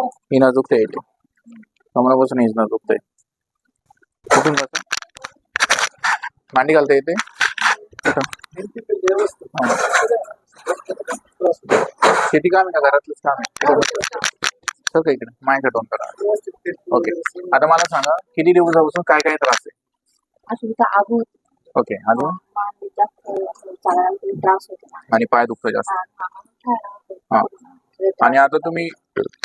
ही ना दुखते इथे कमरापासून हीच ना दुखते कुठून मांडी घालता येते. शेती काम आहे का घरातलंच काम आहे? सर का इकडे? माझ्याकडे दोन करा. ओके. आता मला सांगा किती दिवसापासून काय काय त्रास आहे? ओके अजून आणि पाय दुखतो जास्त. हा. आणि आता तुम्ही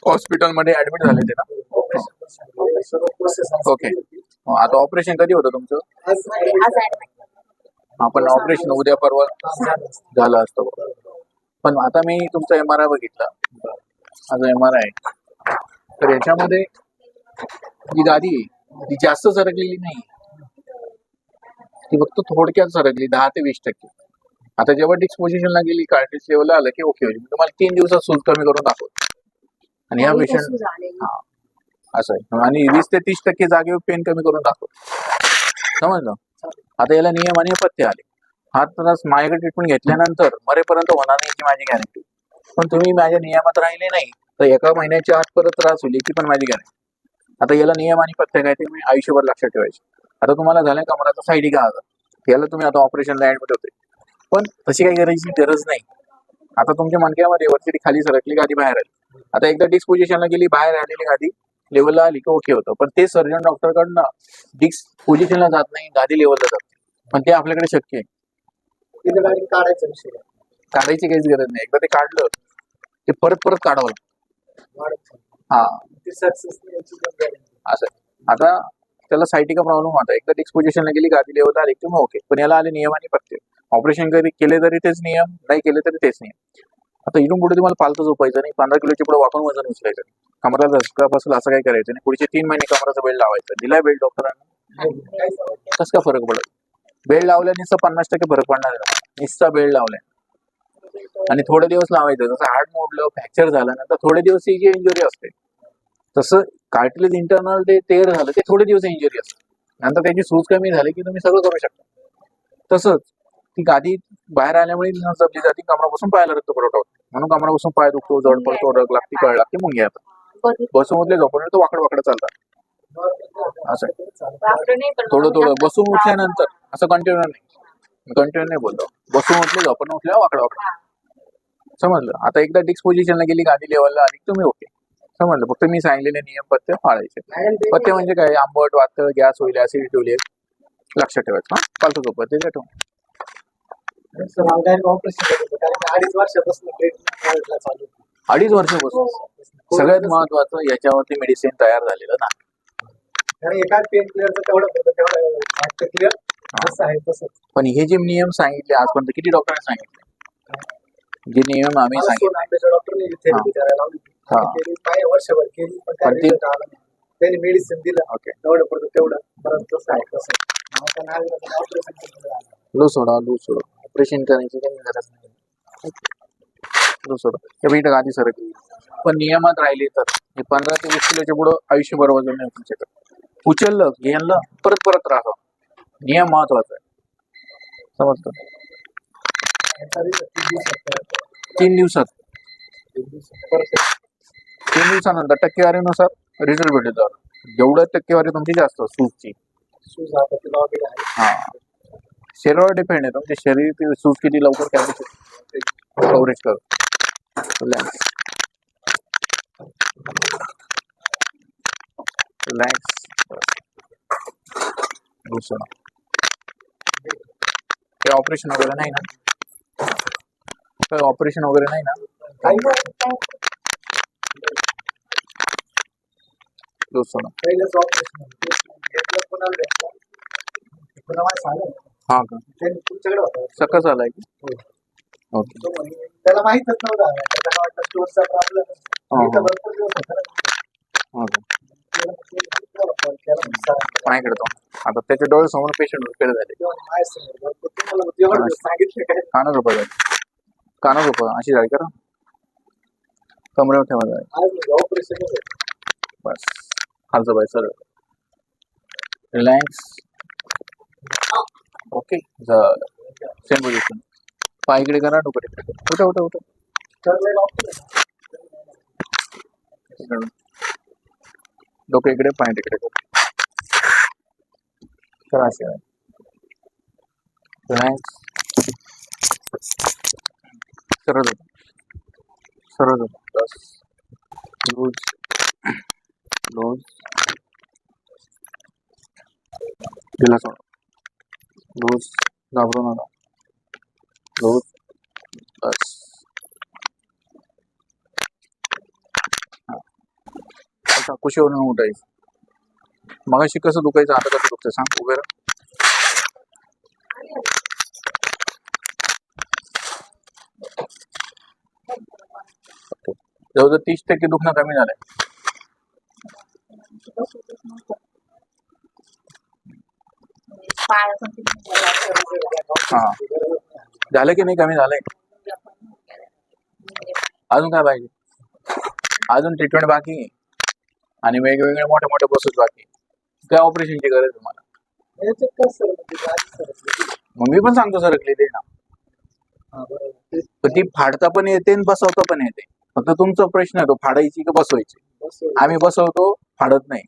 हॉस्पिटलमध्ये ऍडमिट झाले ते ना? ओके आता ऑपरेशन कधी होतं तुमचं? आपण ऑपरेशन उद्या परवा झालं असतं पण आता मी तुमचा एम आर आय बघितला. माझा एम आर आय तर याच्यामध्ये जी गादी आहे ती जास्त सरकलेली नाही. ती फक्त थोडक्यात सरकली दहा ते वीस टक्के. आता जेव्हा डिक्स पोझिशनला गेली कार्टेज लेवलला आलं की ओके होईल. मी तुम्हाला तीन दिवसात सूज कमी करून दाखवतो. आणि ह्या काही पेशंट. असं आहे. आणि वीस ते तीस टक्के जागेवर पेन कमी करून दाखवतो. समजलं? आता याला नियम आणि पथ्य आले. हा त्रास माझ्याकडे ट्रीटमेंट घेतल्यानंतर मरेपर्यंत होणार नाही याची माझी गॅरंटी पण तुम्ही माझ्या नियमात राहिले नाही तर एका महिन्याच्या आत परत त्रास होईल याची पण माझी गॅरंटी आता याला नियम आणि पथ्य काय ते मी आयुष्यभर लक्षात ठेवायचे. आता तुम्हाला झालं कमराचा साईड का याला तुम्ही आता ऑपरेशनला ऍडमिट होते पण तशी काही करायची गरज नाही. आता तुमच्या मणक्यामध्ये वरती खाली सरकली गादी बाहेर आली. आता एकदा डिस्क पोझिशनला गेली बाहेर आलेली गादी लेवलला आली की ओके होतं. पण ते सर्जन डॉक्टरकडनं डिस्क पोझिशनला जात नाही गादी लेवलला जात. नाही. पण ते आपल्याकडे शक्य आहे. काढायचा विषय काढायची काहीच गरज नाही. एकदा ते काढलं ते परत परत काढावं. लागतं. हा. असं. आता त्याला सायटिका प्रॉब्लेम होता. एकदा डिस्क पोझिशनला गेली गादी लेवलला आली की मग ओके पण याला आले नियम आणि पत्ते ऑपरेशन कधी केले तरी तेच नियम नाही केले तरी तेच नियम. आता इथून पुढे तुम्हाला पालतं झोपायचं नाही पंधरा किलोची पुढे वाकून वजन उचलायचं कमरा कमराला धसकापासून असं काही करायचं नाही पुढचे तीन महिने कमराचा बेल्ट लावायचा. दिलाय बेल्ट डॉक्टरांना? कस का फरक पडत? बेल्ट लावल्याने नुसतं पन्नास टक्के फरक पडणार आहे. बेल बेल्ट लावलाय आणि थोडे दिवस लावायचं. जसं हार्ट मोडलं फ्रॅक्चर झालं नंतर थोडे दिवस ही जी इंजुरी असते तसं कार्टिलेज इंटरनल ते तेर झालं ते थोडे दिवस इंजुरी असते. नंतर त्याची सूज कमी झाली की तुम्ही सगळं करू शकता. तसंच ती गादी बाहेर आल्यामुळे न जपली जाते कमरापासून पायाला रक्त पुरवठा होतो. म्हणून कमरापासून पाय दुखतो जड पडतो रग लागते कळ लागते मुंग्या येतात उठले झोपून तो वाकड वाकड चालतात. असं थोडं थोडं बसून उठल्यानंतर असं कंटिन्यू नाही. कंटिन्यू नाही बोलतो बसून उठले झोपून उठल्या वाकड. वाकड समजलं? आता एकदा डिस्क पोझिशनला गेली गादी लेवलला आली तुम्ही ओके. समजलं? फक्त मी सांगितलेले नियम पथ्य पाळायचे. पथ्य म्हणजे काय? आंबट वातळ गॅस होईल ऍसिडिटी होईल लक्षात ठेवायचं हा? पालतू झोपत ते ठेवून कारण अडीच वर्षापासून चालू अडीच वर्षापासून? सगळ्यात महत्वाचं याच्यावरती मेडिसिन तयार झालेलं ना? आणि एका पेन क्लिअरचं तेवढं होतं तेवढं वाटतं क्लिअर असं आहे तसं. पण हे जे नियम सांगितले आजपर्यंत किती डॉक्टरांनी सांगितले? जे नियम आम्ही मला सांगितले. सोन आंब्याच्या डॉक्टरने थेरपी करायला लावली हा. केली काय वर्षभर केली पण काय पण ते- result आला नाही. त्यांनी मेडिसिन दिलं. ओके. तेवढं पडतं तेवढं. परत तसं आहे तसं आता लो सोडा लो सोडा. ऑपरेशन करायची काही गरज नाही. हे बघ इथं गादी सरकली पण नियमात राहिले तर. हे पंधरा ते वीस किलोच्या पुढं आयुष्यभर वजन नाही तुमच्याकडे. उचललं घेणलं परत परत राहा. नियम महत्त्वाचा आहे. समजतं तीन दिवसात. तीन दिवसानंतर टक्केवारीनुसार रिझल्ट भेटत जेवढं टक्केवारी तुमची जास्त सूजची. हा. शरीरावर डिपेंड आहे तुमचे म्हणजे शरीर सूट सूज किती लवकर कॅपॅसिटी कव्हरेज कर. रिलॅक्स रिलॅक्स दुसरं ऑपरेशन वगैरे नाही ना? काही ऑपरेशन वगैरे नाही ना? काही हा का? त्यांनी तुमच्याकडे होतं सकस आलाय की? ओके. तो म्हणे, त्याला माहितच नव्हतं आम्हाला. त्याला वाटलं स्टोअरचा प्रॉब्लेम हा. भरपूर दिवस होता ना. हा का? त्याला म्हटलं, फोन केला म्हणे, सरांना. माझ्याकडे तो. आता त्याच्या डोळे समोर पेशंट रिपेअर झाले. तेव्हा म्हणे, माझ्यासमोर भरपूर तुम्हाला मग तेवढं सांगितलं काय. काना झोपा झाली. काना झोपा. अशी झाली करा कमरेवर ठेवा आज ऑपरेशन बस. खालचं bye sir. Relax okay. Same position पाय इकडे करा डोकं तिकडे उठा उठा उठा डोकं इकडे पाय तिकडे करा. असे सरळ होतं सरळ होतं बस लूज लूज दिला सोड. लूज घाबरू नका लूज बस. आता कुशीवरून उठायचं मगाशी कसं दुखायचं आता कसं दुखतं सांग उभे. जवळजवळ तीस टक्के दुखणं कमी झालंय हा. झालं की नाही कमी झालंय? अजून काय पाहिजे अजून ट्रीटमेंट बाकी आणि वेगवेगळे मोठे मोठे बसूच बाकी. आहे. काय ऑपरेशनची गरज आहे तुम्हाला? मग मी पण सांगतो सरकलेली ना. ती फाडता पण येते आणि बसवता पण येते. फक्त तुमचा प्रश्न आहे तो फाडायची का बसवायची? आम्ही बसवतो फाडत नाही.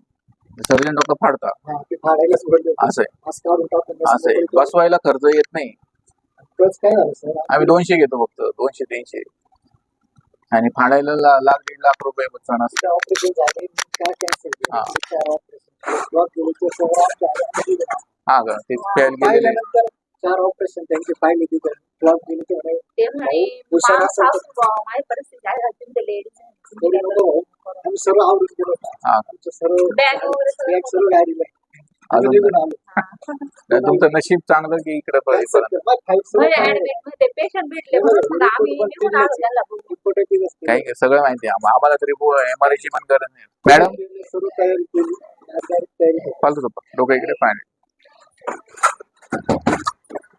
सर्जन डॉक्टर फाडता हा. असं आहे. असं. बसवायला खर्च येत नाही. आम्ही दोनशे घेतो फक्त. दोनशे तीनशे. आणि फाडायला लाख दीड लाख रुपये काय कॅन्सर हा. चार ऑपरेशन. का? ते फेल गेलेले चार ऑपरेशन त्यांचे पाहिले तिथे क्लॉक दिले ते म्हणे, ते म्हणे हुशार "मा- असेल तर- सासू बुवा, माझी परिस्थिती काय झाली ते "तरी लेडीज नको भाऊ." आम्ही सर्व आवरून गेलो हा. आमचं सर्व Bag वगैरे सगळं bag सर्व गाडीला आहे. आम्ही अजून निघून आलो. तर तुमचं नशीब चांगलं की इकडे मग सर्व म्हणजे काय ऍडमिटमध्ये पेशंट भेटले म्हणून मग आम्ही निघून आलो त्याला बघून. report आहे तिथंच ते. काही सगळं माहिती आहे. आम- आम्हाला तरी एम आर ची पण गरज नाही. मॅडम सर्व तयारी केली. गाडी तयारी. फालतू डोकं इकडे पाणी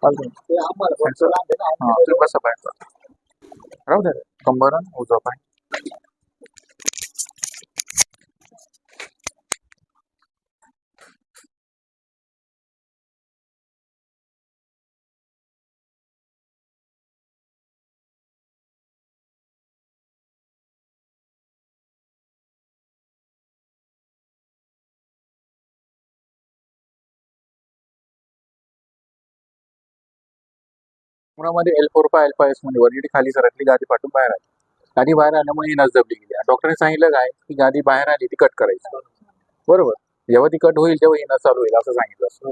फालतू ते आम्हाला फक्त लांब आहे ना, हा आम्ही तुम्ही बसा पाय राहू दे. कंबर आणि उजवा पाय. पुण्यामध्ये L four five L five एसमध्ये वरती खाली सरकली गादी फाटून बाहेर आली. गादी बाहेर आल्यामुळे ही नस दबली गेली डॉक्टरने सांगितलं काय? की गादी बाहेर आली ती कट करायची. बरोबर? जेव्हा ती कट होईल तेव्हा ही नस चालू होईल असं सांगितलं.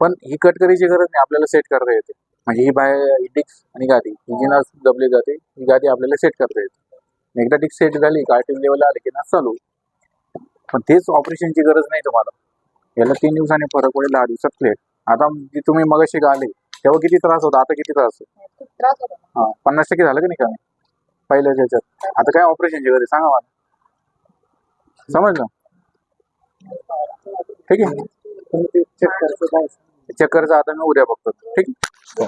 पण ही कट करायची गरज नाही आपल्याला सेट करता येते. म्हणजे ही बाहेर ही डिक्स आणि गादी ही जी नस दबली जाते ही गादी आपल्याला सेट करता येते. एकदा डिक्स सेट झाली कार्टिंग लेवल आले की नस चालू पण तेच ऑपरेशनची गरज नाही तुम्हाला. याला तीन दिवसांनी फरक पडेल दहा दिवसात क्लिअर आता जी तुम्ही मगाशी का आले तेव्हा किती त्रास होता? आता किती त्रास होतो? खूप त्रास होता. मला. हा पन्नास टक्के झालं का नाही कमी? पहिल्या ह्याच्यात. आता काय ऑपरेशनची गरज आहे? सांगा मला. समजलं? ठीक आहे. चक्करचा आता मी उद्या बघतो. ठीक आहे?